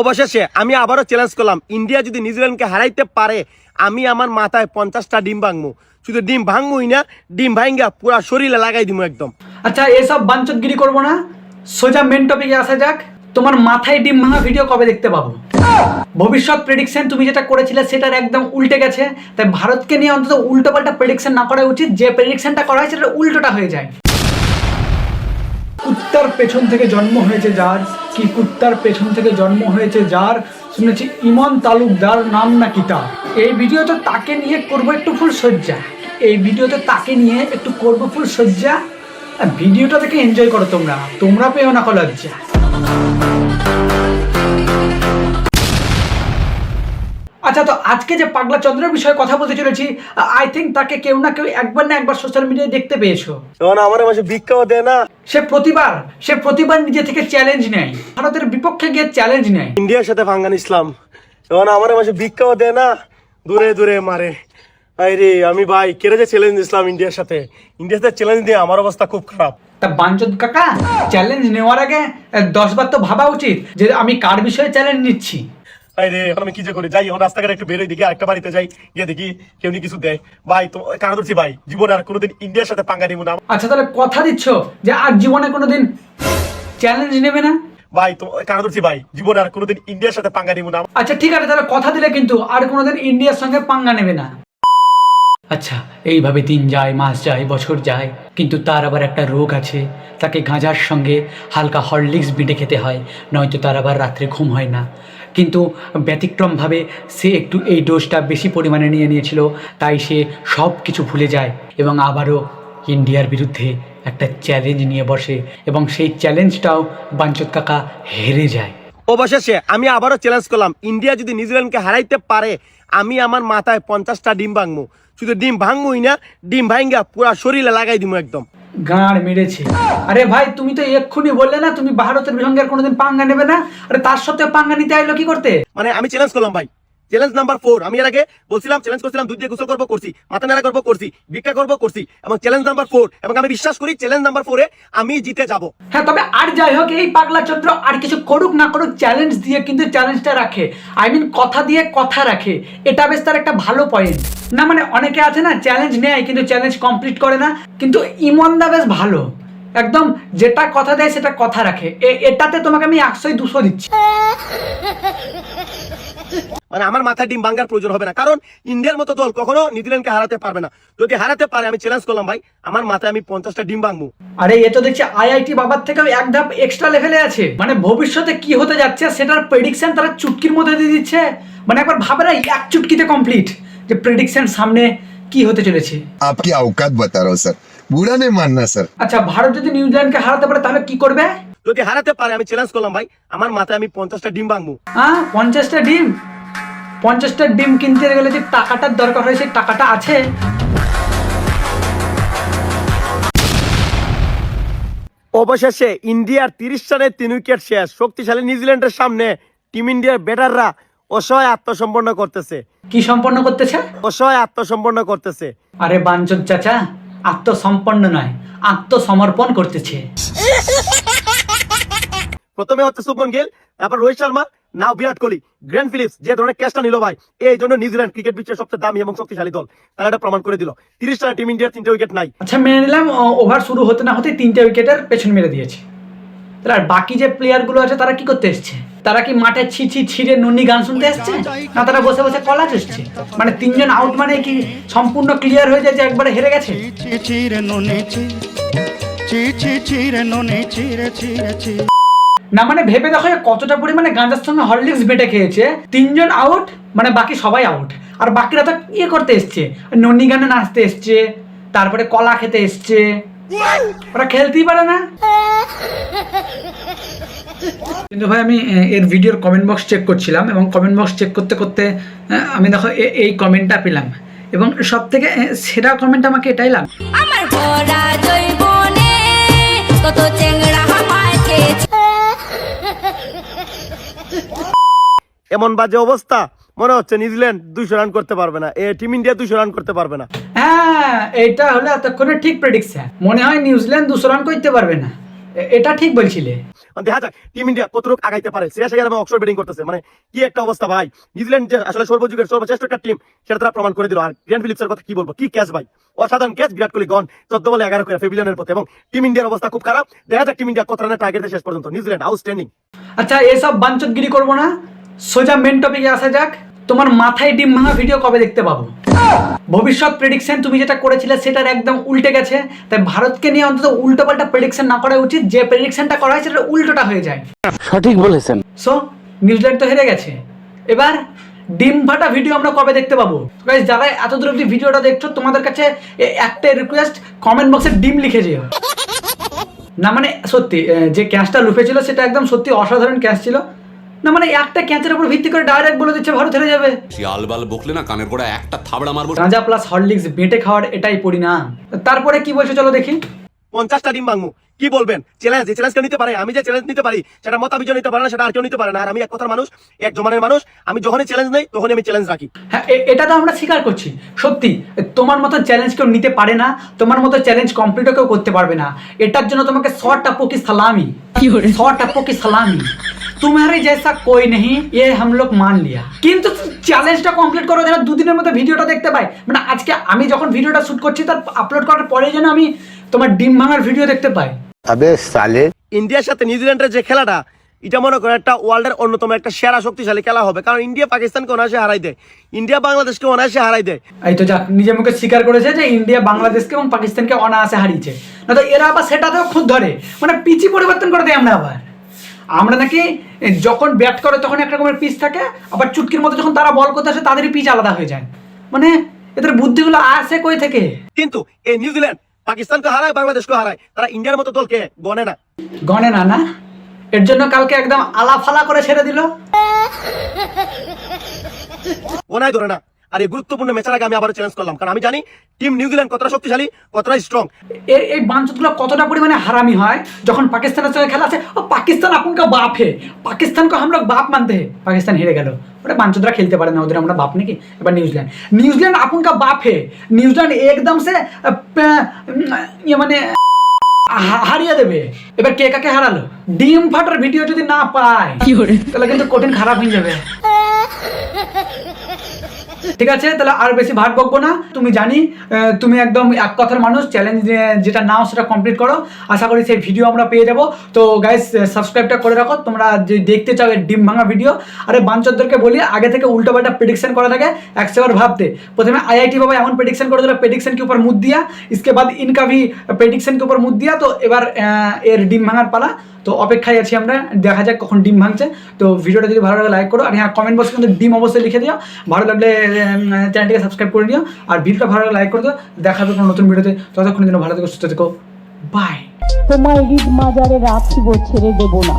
অবশেষে আমি আবারও চ্যালেঞ্জ করলাম। ইন্ডিয়া যদি নিউজিল্যান্ডকে হারাইতে পারে, আমি আমার মাথায় পঞ্চাশটা ডিম ভাঙবো শুধু ডিম ভাঙবই না, ডিম ভাঙ্গা পুরা শরীরে লাগাই দিব একদম। আচ্ছা এসব বাঞ্চতগিরি করব না। সোজা মেন টপিকে আসা যাক। তোমার মাথায় ডিম ভাঙা ভিডিও কবে দেখতে পাবো? ভবিষ্যৎ প্রেডিকশন তুমি যেটা করেছিলে সেটার একদম উল্টে গেছে। তাই ভারতকে নিয়ে অন্তত উল্টো পাল্টা প্রেডিকশন না করা উচিত। যে প্রেডিকশনটা করা হয় সেটা উল্টোটা হয়ে যায়। কুত্তার পেছন থেকে জন্ম হয়েছে যার? কি কুত্তার পেছন থেকে জন্ম হয়েছে যার? শুনেছি ইমন তালুকদার, নাম না কিতা এই ভিডিওতে তাকে নিয়ে করব একটু ফুল সজ্জা এই ভিডিওতে তাকে নিয়ে একটু করব ফুল সজ্জা ভিডিওটা দেখে এনজয় করো তোমরা। তোমরা পেও না লজ্জা আচ্ছা তো আজকে যে পাগলা চন্দ্রের বিষয়ে কথা বলতে চলেছি আই থিঙ্ক তাকে কেউ না কেউ একবার না একবার সোশ্যাল মিডিয়ায় দেখতে পেয়েছ। আমার মাসে ভিক্ষাও দেয় না। সে প্রতিবার সে প্রতিবার নিজে থেকে চ্যালেঞ্জ নেয়। ভারতের বিপক্ষে গিয়ে চ্যালেঞ্জ নেয়। ইন্ডিয়ার সাথে ভাঙ্গান ইসলাম। তখন আমার মাসে ভিক্ষাও দেয় না। দূরে দূরে মারে। আরে আমি ভাই কেড়ে যে চ্যালেঞ্জ দিছিলাম ইন্ডিয়ার সাথে? ইন্ডিয়ার সাথে চ্যালেঞ্জ দিয়ে আমার অবস্থা খুব খারাপ। তা বাঞ্চদ কাকা চ্যালেঞ্জ নেওয়ার আগে দশ বার তো ভাবা উচিত যে আমি কার বিষয়ে চ্যালেঞ্জ নিচ্ছি? আরে এখন আমি কি যে করি? যাই এখন রাস্তাঘাটে একটু বেরোই দেখি আরেকটা বাড়িতে যাই। গিয়ে দেখি কেউ নি কিছু দেয়। ভাই তো কারণ ধরছি ভাই। জীবনে আর কোনোদিন ইন্ডিয়ার সাথে পাঙ্গা নিব না। আচ্ছা তাহলে কথা দিচ্ছ যে আর জীবনে কোনোদিন চ্যালেঞ্জ নেবে না? ভাই তো কারণ ধরছি ভাই। জীবনে আর কোনোদিন ইন্ডিয়ার সাথে পাঙ্গা নিব না। আচ্ছা ঠিক আছে তাহলে কথা দিলে কিন্তু আর কোনোদিন ইন্ডিয়ার সঙ্গে পাঙ্গা নেবে না। আচ্ছা এইভাবে দিন যায় মাস যায় বছর যায় কিন্তু তার আবার একটা রোগ আছে। তাকে গাঁজার সঙ্গে হালকা হরলিক্স বিটে খেতে হয় নয়তো তার আবার রাত্রে ঘুম হয় না। কিন্তু ব্যতিক্রমভাবে সে একটু এই ডোজটা বেশি পরিমাণে নিয়ে নিয়েছিল, তাই সে সব কিছু ভুলে যায় এবং আবারও ইন্ডিয়ার বিরুদ্ধে একটা চ্যালেঞ্জ নিয়ে বসে এবং সেই চ্যালেঞ্জটাও বাঞ্চত কাকা হেরে যায়। অবশেষে আমি আবারও চ্যালেঞ্জ করলাম ইন্ডিয়া যদি নিউজিল্যান্ডকে হারাইতে পারে আমি আমার মাথায় পঞ্চাশটা ডিম ভাঙবো। শুধু ডিম ভাঙবই না ডিম ভাঙ্গা পুরা শরীরে লাগাই দিব একদম। গাঁড় মেরেছে। আরে ভাই তুমি তো এক্ষুনি বললে না তুমি ভারতের সঙ্গে কোনোদিন পাঙ্গা নেবে না? আরে তার সাথে পাঙ্গা নিতে আইলো কি করতে? মানে আমি চ্যালেঞ্জ করলাম ভাই। চ্যালেঞ্জ নাম্বার ফোর আমি এর আগে বলছিলাম চ্যালেঞ্জ করছিলাম দুধ দিয়ে গোসল করব করছি মাথা নেড়া করব করছি ভিক্ষা করব করছি এবং চ্যালেঞ্জ নাম্বার ফোর এবং আমি বিশ্বাস করি চ্যালেঞ্জ নাম্বার ফোরে আমি জিতে যাব। হ্যাঁ তবে আর যাই হোক এই পাগলা চন্দ্র আর কিছু করুক না করুক চ্যালেঞ্জ দিয়ে কিন্তু চ্যালেঞ্জটা রাখে। আই মিন কথা দিয়ে কথা রাখে। এটা বেশ তার একটা ভালো পয়েন্ট না মানে অনেকে আছে না চ্যালেঞ্জ নেয় কিন্তু চ্যালেঞ্জ কমপ্লিট করে না। কিন্তু ইমনদা বেশ ভালো। একদম যেটা কথা দেয় সেটা কথা রাখে। এ- এটাতে তোমাকে আমি একশোই দুশো দিচ্ছি। মানে আমার মাথায় ডিম ভাঙ্গার প্রয়োজন হবে না। কারণ ইন্ডিয়ার মতো দল কখনো নিউজিল্যান্ডকে হারাতে পারবে না। যদি হারাতে পারে আমি চ্যালেঞ্জ করলাম ভাই আমার মাথায় আমি পঞ্চাশটা ডিম ভাঙবো। আরে এ তো দেখছি আইআইটি বাবার থেকে এক ধাপ এক্সট্রা লেভেলে আছে। মানে ভবিষ্যতে কি হতে যাচ্ছে সেটার প্রেডিকশন তারা চুটকির মধ্যে দিয়ে দিচ্ছে? মানে একবার ভাবে না এক চুটকিতে কমপ্লিট যে প্রেডিকশন সামনে কি হতে চলেছে। আপনি আওকাত বতা রো স্যার বুড়া নে মাননা স্যার আচ্ছা ভারত যদি নিউজিল্যান্ডকে হারাতে পারে তাহলে কি করবে? যদি হারাতে পারে আমি চ্যালেঞ্জ করলাম ভাই। আমার মাথায় আমি পঞ্চাশটা ডিম ভাঙবো। হ্যাঁ পঞ্চাশটা ডিম? পঞ্চাশটা ডিম কিনতে গেলে যে টাকাটার দরকার হয় সেই টাকাটা আছে। অবশেষে ইন্ডিয়ার তিরিশ রানের তিন উইকেট শেষ। শক্তিশালী নিউজিল্যান্ডের সামনে টিম ইন্ডিয়ার ব্যাটাররা অসহায় আত্মসম্পন্ন করতেছে। কি সম্পন্ন করতেছে? অসহায় আত্মসম্পন্ন করতেছে। আরে বাঞ্চন চাচা আত্মসম্পন্ন নয় আত্মসমর্পণ করতেছে। প্রথমে হচ্ছে শুভমন গিল তারপর Rohit Sharma now Virat Kohli Glenn Phillips যে ধরনের ক্যাচটা নিল ভাই এই জন্য নিউজিল্যান্ড ক্রিকেট বিশ্বের সবচেয়ে দামি এবং শক্তিশালী দল। তারা এটা প্রমাণ করে দিল। তিরিশ রানে টিম ইন্ডিয়ার তিনটে উইকেট নাই। আচ্ছা মেনে নিলাম ওভার শুরু হতে না হতে তিনটে উইকেটের পেছন মেরে দিয়েছে। তাহলে আর বাকি যে প্লেয়ারগুলো আছে তারা কি করতে এসছে? তারা কি মাঠে ছি ছি ছিঁড়ে নন্নি গান শুনতে এসছে? না তারা বসে বসে কলাচ এসছে? মানে তিনজন আউট মানে কি সম্পূর্ণ ক্লিয়ার হয়ে যায় যে একবারে হেরে গেছে? চিরে নুনে চিরে নুনে চিরে চিরে চি না মানে ভেবে দেখো কতটা পরিমাণে গাঁজার সঙ্গে হরলিক্স বেটে খেয়েছে। তিনজন আউট মানে বাকি সবাই আউট আর বাকিরা তো ইয়ে করতে এসছে। নন্নি গানে নাচতে এসছে, তারপরে কলা খেতে এসছে। ওরা খেলতেই পারে না। কিন্তু ভাই, আমি এর ভিডিওর কমেন্ট বক্স চেক করছিলাম এবং কমেন্ট বক্স চেক করতে করতে আমি দেখো এই কমেন্টটা পেলাম। এবং সব থেকে সেরা কমেন্ট আমাকে এটাই লাগ আমার এমন বাজে অবস্থা মনে হচ্ছে নিউজিল্যান্ড দুইশো রান করতে পারবে না এ টিম ইন্ডিয়া দুইশো রান করতে পারবে না। হ্যাঁ এটা হলো এতক্ষণে ঠিক প্রেডিকশন মনে হয় নিউজিল্যান্ড দুশো রান করতে পারবে না। এটা ঠিক বলছিলে। মানে দেখা যাক টিম ইন্ডিয়া কতটুকু আগাইতে পারে। অক্সফোর্ড ব্যাটিং করতেছে। মানে কি একটা অবস্থা ভাই। নিউজিল্যান্ড যে আসলে সর্বযুগের সর্বশ্রেষ্ঠ একটা টিম সেটা তারা প্রমাণ করে দিল। আর গ্র্যান্ড ফিলিপসের কথা কি বলব? কি ক্যাচ ভাই? অসাধারণ ক্যাচ বিরাট কোহলি গন চোদ্দ বলে এগারো করে ফেভিলিয়নের পথে। এবং টিম ইন্ডিয়ার অবস্থা খুব খারাপ। দেখা যাক টিম ইন্ডিয়া কত রানের টার্গেট শেষ পর্যন্ত। নিউজিল্যান্ড আউটস্ট্যান্ডিং আচ্ছা এসব বাঞ্চতগিরি করব না। সোজা মেন টপিকে আসা যাক। তোমার মাথায় ডিম ভাঙা ভিডিও কবে দেখতে পাবো? ভবিষ্যৎ প্রেডিকশন তুমি যেটা করেছিলে সেটার একদম উল্টে গেছে। তাই ভারতকে নিয়ে অন্তত উল্টো পাল্টা প্রেডিকশন না করা উচিত। যে প্রেডিকশনটা করা হয় সেটা উল্টোটা হয়ে যায়। সঠিক বলেছেন। সো নিউজিল্যান্ড তো হেরে গেছে। এবার ডিম ফাটা ভিডিও আমরা কবে দেখতে পাবো? গাইস যারা এত দূর অব্দি ভিডিওটা দেখছ তোমাদের কাছে একটাই রিকোয়েস্ট কমেন্ট বক্সে ডিম লিখে যেও। না মানে সত্যি যে ক্যাচটা লুফেছিল সেটা একদম সত্যি অসাধারণ ক্যাশ ছিল। না মানে একটা ক্যাচের উপর ভিত্তি করে ডাইরেক্ট বলে দিচ্ছে ভারত হেরে যাবে। শিয়ালবাল বকলে না কানের গোড়া একটা থাবড়া মারবো। গাঁজা প্লাস হরলিক্স বেটে খাওয়ার এটাই পরিণাম। তারপরে কি বলছো চলো দেখি? পঞ্চাশটা ডিম ভাঙবো। কি বলবেন? চ্যালেঞ্জ যে চ্যালেঞ্জটা নিতে পারে? আমি যে চ্যালেঞ্জ নিতে পারি সেটা মতাবিজ নিতে পারে না সেটা আর কেউ নিতে পারে না। আর আমি এক কথার মানুষ এক জমানের মানুষ আমি যখনই চ্যালেঞ্জ নেই তখনই আমি চ্যালেঞ্জ রাখি। হ্যাঁ এটা তো আমরা স্বীকার করছি। সত্যি তোমার মতো চ্যালেঞ্জ কেউ নিতে পারে না তোমার মতো চ্যালেঞ্জ কমপ্লিটও কেউ করতে পারবে না। এটার জন্য তোমাকে শর্ট আপো কি সালামি শর্ট আপো কি সালামি। তোমারই জায়সা কই নেই এ হাম লোক মান লিয়া কিন্তু চ্যালেঞ্জটা কমপ্লিট করো যেন দুদিনের মধ্যে ভিডিওটা দেখতে পাই মানে আজকে আমি যখন ভিডিওটা শুট করছি তার আপলোড করার পরে যেন আমি তোমার ডিম ভাঙার ভিডিও দেখতে পাই। আবে সালে। ইন্ডিয়ার সাথে নিউজিল্যান্ডের যে খেলাটা এটা মনে করেন একটা ওয়ার্ল্ডের অন্যতম একটা সেরা শক্তিশালী খেলা হবে। কারণ ইন্ডিয়া পাকিস্তানকে অনায়াসে হারাই দেয়। ইন্ডিয়া বাংলাদেশকে অনায়াসে হারাই দেয়। এই তো যাক নিজের মুখে স্বীকার করেছে যে ইন্ডিয়া বাংলাদেশকে এবং পাকিস্তানকে অনায়াসে হারিয়েছে। না তো এরা আবার সেটাতেও খুব ধরে। মানে পিচি পরিবর্তন করে দেয় আমরা আবার। আমরা নাকি যখন ব্যাট করে তখন এক রকমের পিচ থাকে আবার চুটকির মতো যখন তারা বল করতে আসে তাদেরই পিচ আলাদা হয়ে যায়। মানে এদের বুদ্ধিগুলো আসে কই থেকে? কিন্তু এই নিউজিল্যান্ড পাকিস্তানকে হারায় বাংলাদেশকে হারায় তারা ইন্ডিয়ার মতো দলকে গনে না। গনে না না? এর জন্য কালকে একদম আলাফালা করে ছেড়ে দিল। গনায় ধরে না। আর এই গুরুত্বপূর্ণ ম্যাচের আগে আমি আবার চ্যালেঞ্জ করলাম। কারণ আমি জানি টিম নিউজিল্যান্ড কতটা শক্তিশালী কতটা স্ট্রং এই এই বাঞ্চুতগুলো কতটা পরিমাণে হারামি হয় যখন পাকিস্তানের সঙ্গে খেলা আছে ও পাকিস্তান আপনকে বাপ হে। পাকিস্তানকে আমরা বাপ মানতে হে। পাকিস্তান হেরে গেল। ওটা বাঞ্চুতরা খেলতে পারে না ওদের আমরা বাপ নাকি? এবার নিউজিল্যান্ড নিউজিল্যান্ড আপনকা বাপ হে। নিউজিল্যান্ড একদম সে ইয়ে মানে হারিয়ে দেবে। এবার কে কাকে হারালো? ডিম ফাটার ভিডিও যদি না পায় তাহলে কিন্তু কঠিন খারাপ হয়ে যাবে। ঠিক আছে তাহলে আর বেশি ভাট বকবো না তুমি জানি আহ, তুমি একদম এক কথার মানুষ চ্যালেঞ্জ যেটা নাও সেটা কমপ্লিট করো আশা করি সেই ভিডিও আমরা পেয়ে যাবো তো গাইস সাবস্ক্রাইবটা করে রাখো তোমরা যে দেখতে চাও এর ডিম ভাঙা ভিডিও আরে বাঞ্চরদেরকে বলি আগে থেকে উল্টো পাল্টা প্রেডিকশন করা থাকে একশো বার ভাবতে প্রথমে আইআইটি বাবা এমন প্রেডিকশন করে দিল প্রেডিকশন के ऊपर मुद दिया इसके बाद इनका भी প্রেডিকশন के ऊपर মুদ দিয়া তো এবার আহ, এর ডিম ভাঙার পালা তো অপেক্ষায় আছি আমরা দেখা যাক কখন ডিম ভাঙছে তো ভিডিওটা যদি ভালো লাগে লাইক করো আর হ্যাঁ কমেন্ট বক্সে কিন্তু ডিম অবশ্যই লিখে দিও ভালো লাগলে চ্যানেলটিকে সাবস্ক্রাইব করে নিও আর ভিডিওটা ভালো লাইক করে দিও। দেখা হবে কোনো নতুন ভিডিওতে। ততক্ষণের জন্য ভালো থেকো, সুস্থ থেকো। বাই তোমায় ঈদ মাজারে রাখিব ছেড়ে দেবো না।